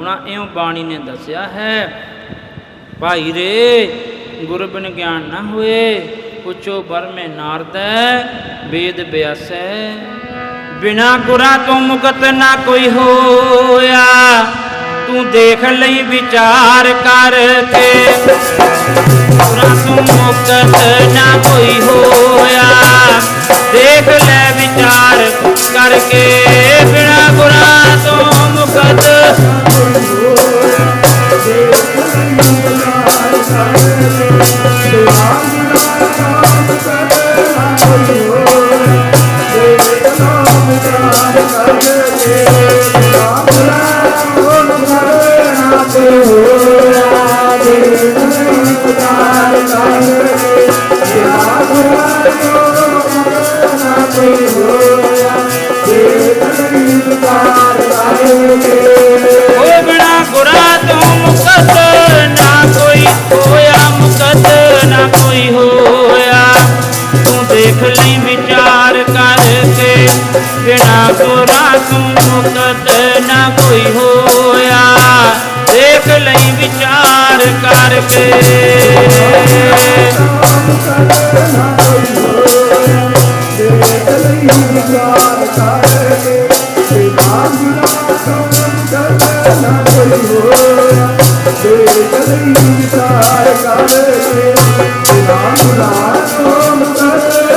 ਹੁਣਾ ਇਉਂ ਬਾਣੀ ਨੇ ਦੱਸਿਆ ਹੈ, ਭਾਈ ਰੇ, ਗੁਰ ਬਿਨ ਗਿਆਨ ਨਾ ਹੋਏ, ਪੁੱਛੋ ਬਰਮੇ ਨਾਰਦੈ ਵੇਦ ਬਿਆਸੈ ਬਿਨਾ ਗੁਰਾਂ ਤੋਂ ਮੁਕਤ ਨਾ ਕੋਈ ਹੋਇਆ, ਤੂੰ ਦੇਖ ਲਈ ਵਿਚਾਰ ਕਰਕੇ ਗੁਰਾਂ ਤੋਂ ਮੁਕਤ ਨਾ ਕੋਈ ਹੋਇਆ, ਦੇਖ ਲੈ ਵਿਚਾਰ ਕਰਕੇ ਬਿਨਾ ਗੁਰਾਂ ਤੋਂ ਮੁਕਤ ਓਏ ਬਿਨਾ ਗੁਰਾਂ ਤੋਂ ਮੁਕਤ ਨਾ ਕੋਈ ਹੋਇਆ ਦੇਖ ਲਈ ਵਿਚਾਰ ਕਰਕੇ।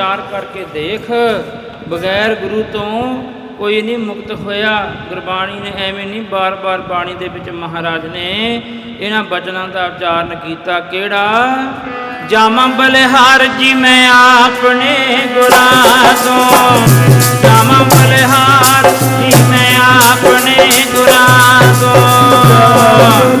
ਵਿਚਾਰ ਕਰਕੇ ਦੇਖ, ਬਗੈਰ ਗੁਰੂ ਤੋਂ ਕੋਈ ਨਹੀਂ ਮੁਕਤ ਹੋਇਆ। ਗੁਰਬਾਣੀ ਨੇ ਐਵੇਂ ਨਹੀਂ ਬਾਰ-ਬਾਰ ਬਾਣੀ ਦੇ ਵਿੱਚ ਮਹਾਰਾਜ ਨੇ ਇਹਨਾਂ ਬਚਨਾਂ ਦਾ ਉਚਾਰਨ ਕੀਤਾ। ਕਿਹੜਾ? ਜਾਮਾ ਬਲਿਹਾਰ ਜੀ, ਮੈਂ ਆਪਣੇ ਗੁਰਾਂ ਤੋਂ। ਜਾਮਾ ਬਲਿਹਾਰ ਜੀ, ਮੈਂ ਆਪਣੇ ਗੁਰਾਂ ਤੋਂ। ਜਾਮਾ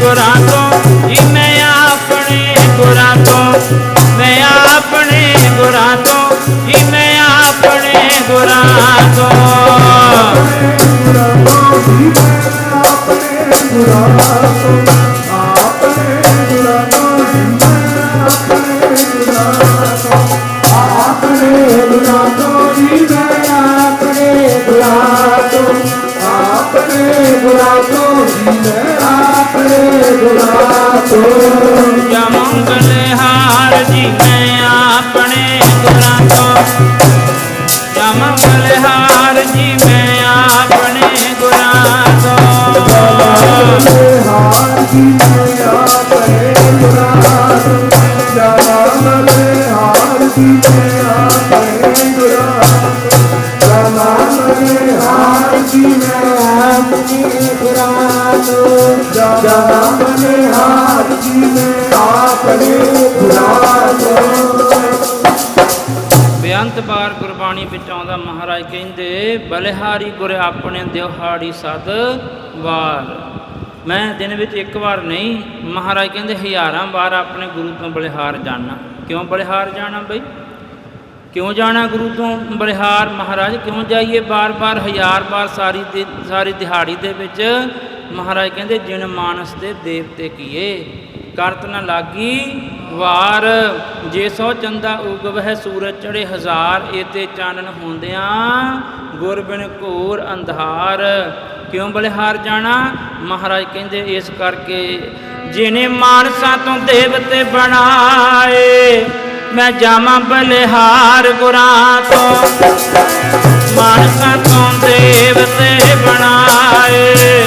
ਗੁਰਾਂ ਤੋਂ ਜੀ ਮੈਂ ਆਪਣੇ ਗੁਰਾਂ ਤੋਂ ਮੈਂ ਆਪਣੇ ਗੁਰਾਂ ਤੋਂ ਜੀ ਮੈਂ ਆਪਣੇ ਗੁਰਾਂ ਤੋਂ ਜਾਂ ਬਲਿਹਾਰ ਜੀ ਮੈਂ ਆਪਣੀ ਖੁਰਾਕ ਬੇਅੰਤ ਬਾਰ ਗੁਰਬਾਣੀ ਵਿੱਚ ਆਉਂਦਾ ਮਹਾਰਾਜ ਕਹਿੰਦੇ, ਬਲਿਹਾਰੀ ਗੁਰ ਆਪਣੇ ਦਿਵਹਾੜੀ ਸਦ ਵਾਰ। ਮੈਂ ਦਿਨ ਵਿੱਚ ਇੱਕ ਵਾਰ ਨਹੀਂ, ਮਹਾਰਾਜ ਕਹਿੰਦੇ ਹਜ਼ਾਰਾਂ ਵਾਰ ਆਪਣੇ ਗੁਰੂ ਤੋਂ ਬਲਿਹਾਰ ਜਾਣਾ ਕਿਉਂ ਬਲਿਹਾਰ ਜਾਣਾ ਬਈ? ਕਿਉਂ ਜਾਣਾ ਗੁਰੂ ਤੋਂ ਬਲਿਹਾਰ? ਮਹਾਰਾਜ ਕਿਉਂ ਜਾਈਏ ਬਾਰ-ਬਾਰ, ਹਜ਼ਾਰ ਵਾਰ ਸਾਰੀ ਦਿ- ਸਾਰੀ ਦਿਹਾੜੀ ਦੇ ਵਿੱਚ? ਮਹਾਰਾਜ ਕਹਿੰਦੇ, ਜਿਨ ਮਾਨਸ ਦੇ ਦੇਵਤੇ ਕੀਏ, ਕਰਤ ਨ ਲਾਗੀ ਵਾਰ। ਜੇ ਸੋ ਚੰਦਾ ਉਗਵਹਿ ਸੂਰਜ ਚੜੇ ਹਜ਼ਾਰ, ਏਤੇ ਚਾਨਣ ਹੁੰਦਿਆਂ ਗੁਰ ਬਿਨ ਘੋਰ ਅੰਧਾਰ। ਕਿਉਂ ਬਲਿਹਾਰ ਜਾਣਾ? ਮਹਾਰਾਜ ਕਹਿੰਦੇ, ਇਸ ਕਰਕੇ ਜਿਨੇ ਮਾਨਸਾਂ ਤੋਂ ਦੇਵਤੇ ਬਣਾਏ, ਮੈਂ ਜਾਵਾਂ ਬਲਿਹਾਰ ਗੁਰਾਂ ਤੋਂ। ਮਾਨਸਾਂ ਤੋਂ ਦੇਵਤੇ ਬਣਾਏ।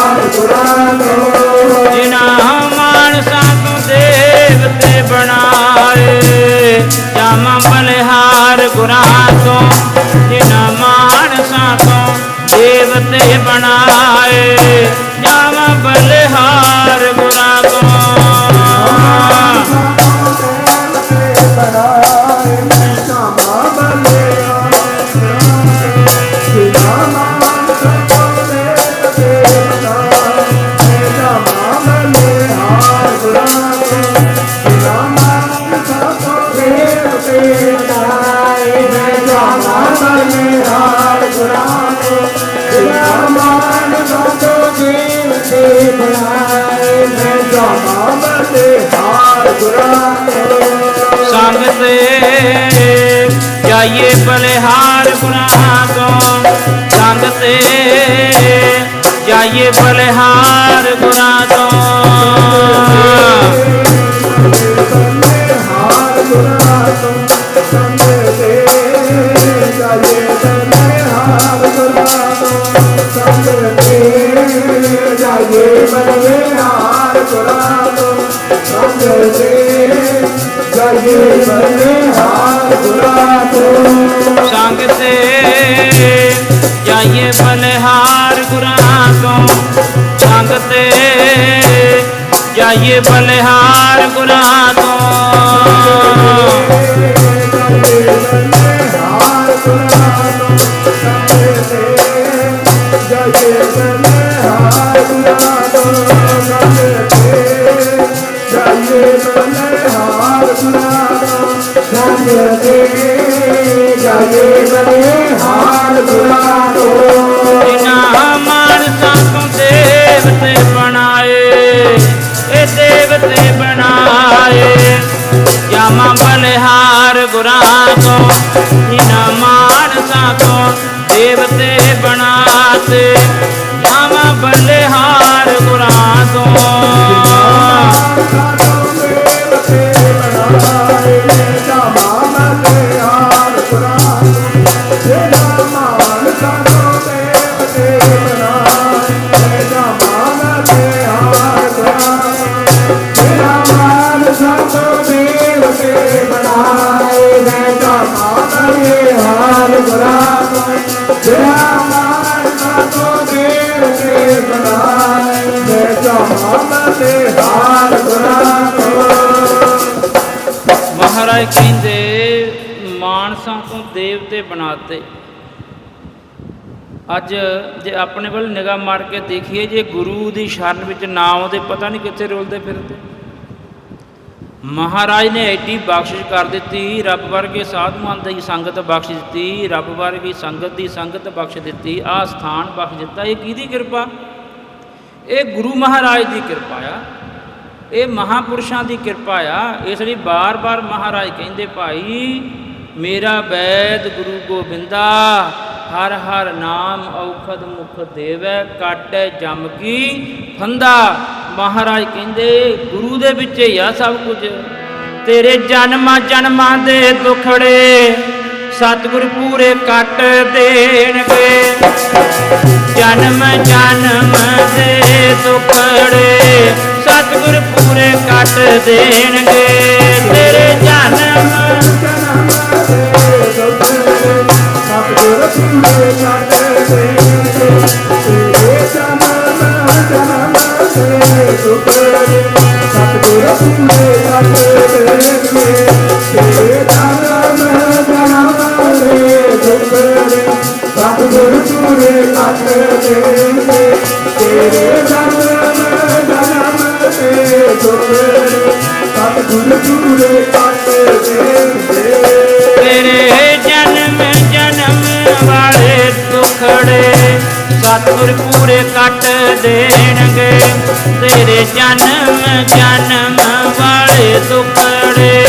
ਬਣਾਏ ਬਲਿਹਾਰ ਗੁਰਾਂ ਤੋਂ ਜਿਨ੍ਹਾਂ ਮਾਨਸਾਂ ਤੋਂ ਦੇਵਤੇ ਬਣਾਏ। ਜਾਵਾਂ ਬਲਿਹਾਰ ਜਾਈਏ ਬਲਿਹਾਰ ਗੁਰਾਂ ਤੋਂ ਸੰਗ ਜਾਈਏ ਬਲਿਹਾਰ ਗੁਰਾਂ ਦੇਵਤੇ ਬਣਾਤੇ ਜਾਮਾ ਬਲਿਹਾਰ ਮਹਾਰਾਜ ਕਹਿੰਦੇ, ਮਾਨਸਾਂ ਤੋਂ ਦੇਵਤੇ ਬਣਾਤੇ। ਅੱਜ ਜੇ ਆਪਣੇ ਵੱਲ ਨਿਗਾਹ ਮਾਰ ਕੇ ਦੇਖੀਏ, ਜੇ ਗੁਰੂ ਦੀ ਸ਼ਰਨ ਵਿੱਚ ਨਾ ਆਉਂਦੇ, ਪਤਾ ਨਹੀਂ ਕਿੱਥੇ ਰੁਲਦੇ ਫਿਰਦੇ। ਮਹਾਰਾਜ ਨੇ ਐਡੀ ਬਖਸ਼ਿਸ਼ ਕਰ ਦਿੱਤੀ, ਰੱਬ ਵਰਗੇ ਸਾਧੂਆਂ ਦੀ ਸੰਗਤ ਬਖਸ਼ ਦਿੱਤੀ, ਰੱਬ ਵਰਗੀ ਸੰਗਤ ਦੀ ਸੰਗਤ ਬਖਸ਼ ਦਿੱਤੀ ਆ ਸਥਾਨ ਬਖਸ਼ ਦਿੱਤਾ। ਇਹ ਕਿਹਦੀ ਕਿਰਪਾ? ਇਹ ਗੁਰੂ ਮਹਾਰਾਜ ਦੀ ਕਿਰਪਾ ਆ। ਇਹ ਮਹਾਪੁਰਸ਼ਾਂ ਦੀ ਕਿਰਪਾ ਆ। ਇਸ ਲਈ ਬਾਰ-ਬਾਰ ਮਹਾਰਾਜ ਕਹਿੰਦੇ, ਭਾਈ, ਮੇਰਾ ਬੈਦ ਗੁਰੂ ਗੋਬਿੰਦਾ ਹਰ ਹਰ ਨਾਮ ਔਖਦ ਮੁਖ ਦੇਵੈ, ਕਾਟੈ ਜਮ ਕੀ ਫੰਦਾ। ਮਹਾਰਾਜ ਕਹਿੰਦੇ, ਗੁਰੂ ਦੇ ਵਿੱਚ ਹੀ ਆ ਸਭ ਕੁਝ। ਤੇਰੇ ਜਨਮਾਂ ਜਨਮਾਂ ਦੇ ਦੁਖੜੇ ਸਤਿਗੁਰ ਪੂਰੇ ਕੱਟ ਦੇਣਗੇ। ਜਨਮ ਜਨਮ ਦੇ ਦੁਖੜੇ ਸਤਿਗੁਰ ਪੂਰੇ ਕੱਟ ਦੇਣਗੇ ਤੇਰੇ ਜਨਮ ਜਨਮ ਦੇ ਸਤਿਗੁਰ ਪੂਰੇ ਕੱਟ ਦੇਣਗੇ। ਤੇਰੇ ਜਨਮ ਜਨਮ ਵਾਲੇ ਦੁਖੜੇ।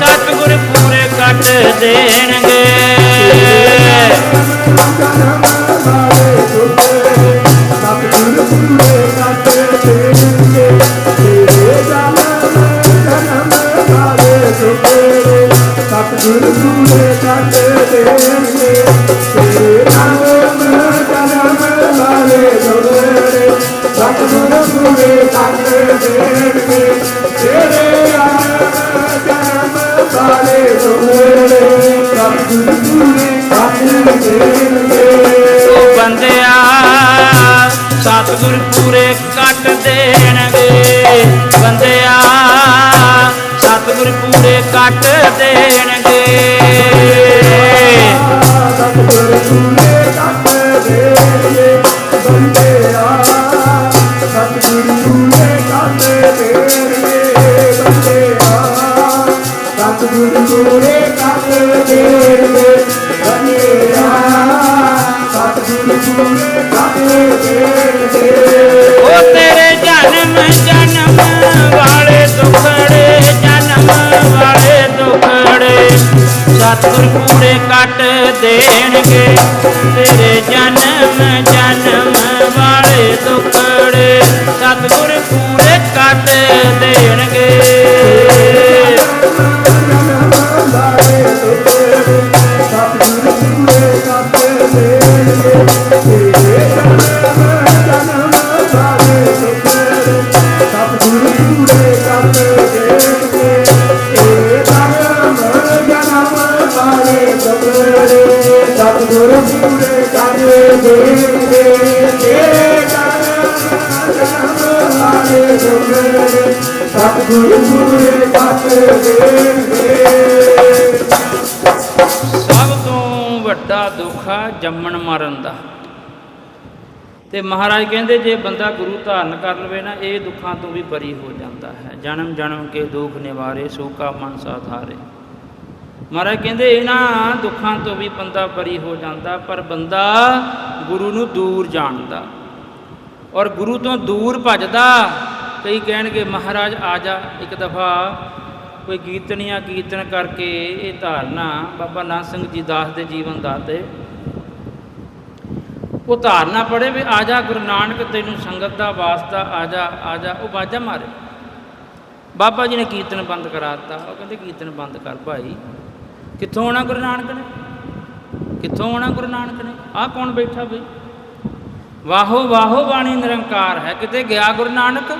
ਸਤਿਗੁਰ ਪੂਰੇ ਕੱਟ ਦੇਣ ਸਤਿਗੁਰ ਪੂਰੇ ਕੱਟ ਦੇਣਗੇ ਬੰਦਿਆ। ਸਤਿਗੁਰ ਪੂਰੇ ਕੱਟ ਦੇਣਗੇ। ਸਤਿਗੁਰ ਕੱਟ ਦੇਣਗੇ ਤੇਰੇ ਜਨਮ ਸਤਿਗੁਰੂ ਪੂਰੇ ਕਰ ਦੇਣਗੇ ਤੇਰੇ ਜਨਮ ਵਾਲੇ ਦੁਖੜੇ ਸਤਿਗੁਰੂ ਪੂਰੇ ਕਰ ਦੇਣਗੇ ਸਭ ਤੋਂ ਵੱਡਾ ਦੁੱਖ ਆ ਜੰਮਣ ਮਰਨ ਦਾ। ਤੇ ਮਹਾਰਾਜ ਕਹਿੰਦੇ ਜੇ ਬੰਦਾ ਗੁਰੂ ਧਾਰਨ ਕਰ ਲਵੇ ਨਾ, ਇਹ ਦੁੱਖਾਂ ਤੋਂ ਵੀ ਬਰੀ ਹੋ ਜਾਂਦਾ ਹੈ। ਜਨਮ ਜਨਮ ਕੇ ਦੁੱਖ ਨਿਵਾਰੇ, ਸੋਕਾ ਮਨ ਸਾਧਾਰੇ ਮਹਾਰਾਜ ਕਹਿੰਦੇ ਇਹਨਾਂ ਦੁੱਖਾਂ ਤੋਂ ਵੀ ਬੰਦਾ ਬਰੀ ਹੋ ਜਾਂਦਾ, ਪਰ ਬੰਦਾ ਗੁਰੂ ਨੂੰ ਦੂਰ ਜਾਣਦਾ। ਔਰ ਗੁਰੂ ਤੋਂ ਦੂਰ ਭੱਜਦਾ, ਕਈ ਕਹਿਣਗੇ, ਮਹਾਰਾਜ ਆ ਜਾ, ਇੱਕ ਦਫਾ ਕੋਈ ਕੀਰਤਨੀਆ ਕੀਰਤਨ ਕਰਕੇ ਇਹ ਧਾਰਨਾ ਬਾਬਾ ਨਾਨਕ ਸਿੰਘ ਜੀ ਦਾਸ ਦੇ ਜੀਵਨ ਦਾ ਤੇ ਉਹ ਧਾਰਨਾ ਪੜੇ ਵੀ ਆ ਜਾ, ਗੁਰੂ ਨਾਨਕ ਤੈਨੂੰ ਸੰਗਤ ਦਾ ਵਾਸਤਾ, ਆ ਜਾ ਆ ਜਾ। ਉਹ ਬਾਜਾ ਮਾਰੇ। ਬਾਬਾ ਜੀ ਨੇ ਕੀਰਤਨ ਬੰਦ ਕਰਾ ਦਿੱਤਾ। ਉਹ ਕਹਿੰਦੇ, ਕੀਰਤਨ ਬੰਦ ਕਰ ਭਾਈ। ਕਿੱਥੋਂ ਆਉਣਾ ਗੁਰੂ ਨਾਨਕ ਨੇ? ਕਿੱਥੋਂ ਆਉਣਾ ਗੁਰੂ ਨਾਨਕ ਨੇ? ਆਹ ਕੌਣ ਬੈਠਾ ਬਈ? ਵਾਹੋ ਵਾਹੋ ਬਾਣੀ ਨਿਰੰਕਾਰ ਹੈ। ਕਿਤੇ ਗਿਆ ਗੁਰੂ ਨਾਨਕ?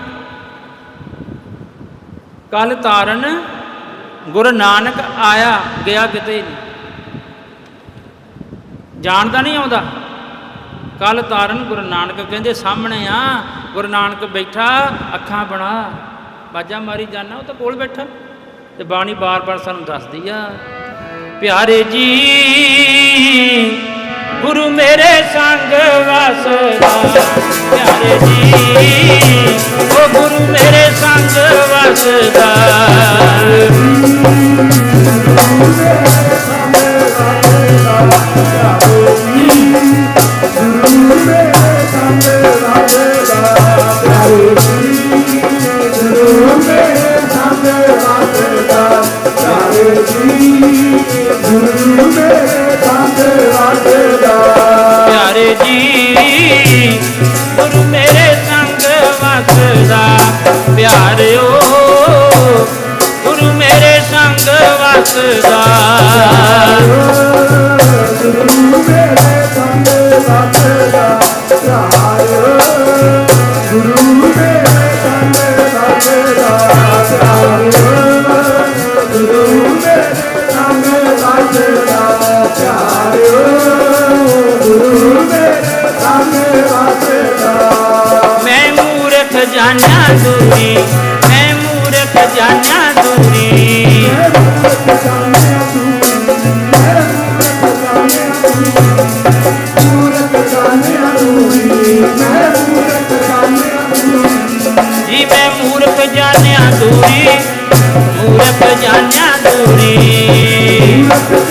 ਕੱਲ ਤਾਰਨ ਗੁਰੂ ਨਾਨਕ ਆਇਆ, ਗਿਆ ਕਿਤੇ ਨਹੀਂ। ਜਾਣਦਾ ਨਹੀਂ ਆਉਂਦਾ। ਕੱਲ ਤਾਰਨ ਗੁਰੂ ਨਾਨਕ ਕਹਿੰਦੇ, ਸਾਹਮਣੇ ਆ, ਗੁਰੂ ਨਾਨਕ ਬੈਠਾ, ਅੱਖਾਂ ਬਣਾ। ਬਾਜਾ ਮਾਰੀ ਜਾਣਾ ਉਹ ਤਾਂ ਕੋਲ ਬੈਠਾ। ਤੇ ਬਾਣੀ ਬਾਰ-ਬਾਰ ਸਾਨੂੰ ਦੱਸਦੀ ਆ ਪਿਆਰੇ ਜੀ ਗੁਰੂ ਮੇਰੇ ਸੰਗ ਵਸਦਾ। ਪਿਆਰੇ ਜੀ ਉਹ ਗੁਰੂ ਮੇਰੇ ਸੰਗ ਵਸਦਾ। ਗੁਰੂ ਦੂਰੀ ਮੈਂ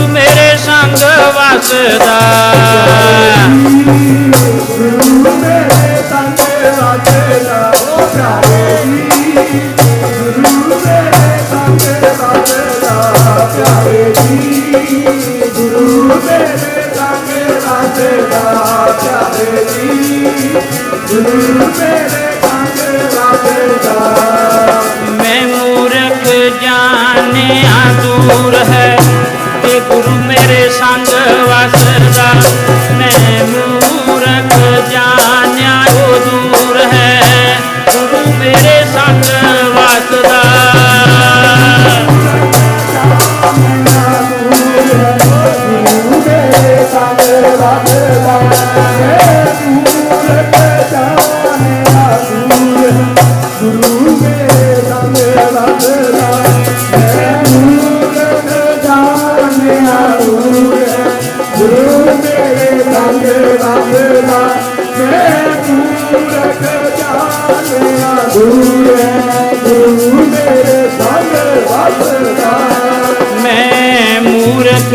ਗੁਰੂ ਮੇਰੇ ਸੰਗ ਵਸਦਾ। ਗੁਰੂ ਮੇਰੇ ਸੰਗ ਰਾਜਦਾ ਪਿਆਰੇ ਜੀ ਗੁਰੂ ਮੇਰੇ ਸੰਗ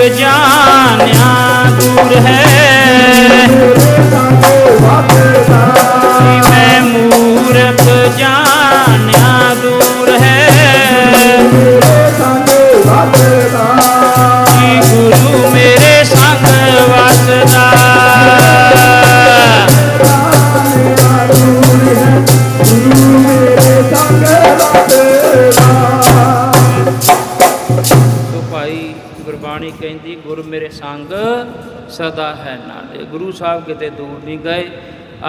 ਜਾਣਿਆ ਦੂਰ ਹੈ। ਮੇਰੇ ਸੰਗ ਸਦਾ ਹੈ ਨਾਲੇ। ਗੁਰੂ ਸਾਹਿਬ ਕਿਤੇ ਦੂਰ ਨਹੀਂ ਗਏ।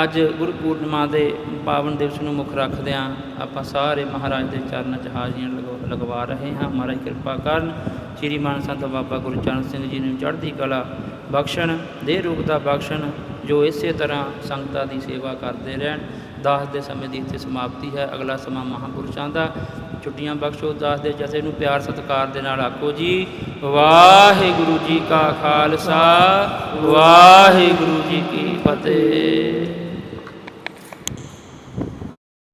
ਅੱਜ ਗੁਰੂ ਪੂਰਨਿਮਾ ਦੇ ਪਾਵਨ ਦਿਵਸ ਨੂੰ ਮੁੱਖ ਰੱਖਦਿਆਂ ਆਪਾਂ ਸਾਰੇ ਮਹਾਰਾਜ ਦੇ ਚਰਨ 'ਚ ਹਾਜ਼ਰੀਆਂ ਲਗਵਾ- ਰਹੇ ਹਾਂ। ਮਹਾਰਾਜ ਕਿਰਪਾ ਕਰਨ ਸ੍ਰੀ ਮਾਨ ਸੰਤ ਬਾਬਾ ਗੁਰੂ ਚਰਨ ਸਿੰਘ ਜੀ ਨੂੰ ਚੜ੍ਹਦੀ ਕਲਾ ਬਖਸ਼ਣ, ਦੇਹ ਰੂਪ ਦਾ ਬਖਸ਼ਣ ਜੋ ਇਸੇ ਤਰ੍ਹਾਂ ਸੰਗਤਾਂ ਦੀ ਸੇਵਾ ਕਰਦੇ ਰਹਿਣ, ਦਾਸ ਦੇ ਸਮੇਂ ਦੀ ਇੱਥੇ ਸਮਾਪਤੀ ਹੈ, ਅਗਲਾ ਸਮਾਂ ਮਹਾਂਪੁਰਸ਼ਾਂ ਦਾ। ਛੁੱਟੀਆਂ ਬਖਸ਼ੋ ਦਾਸ ਦੇ ਜਥੇ ਨੂੰ ਪਿਆਰ ਸਤਿਕਾਰ ਦੇ ਨਾਲ ਆਖੋ ਜੀ। ਵਾਹਿਗੁਰੂ ਜੀ ਕਾ ਖਾਲਸਾ, ਵਾਹਿਗੁਰੂ ਜੀ ਕੀ ਫਤਿਹ।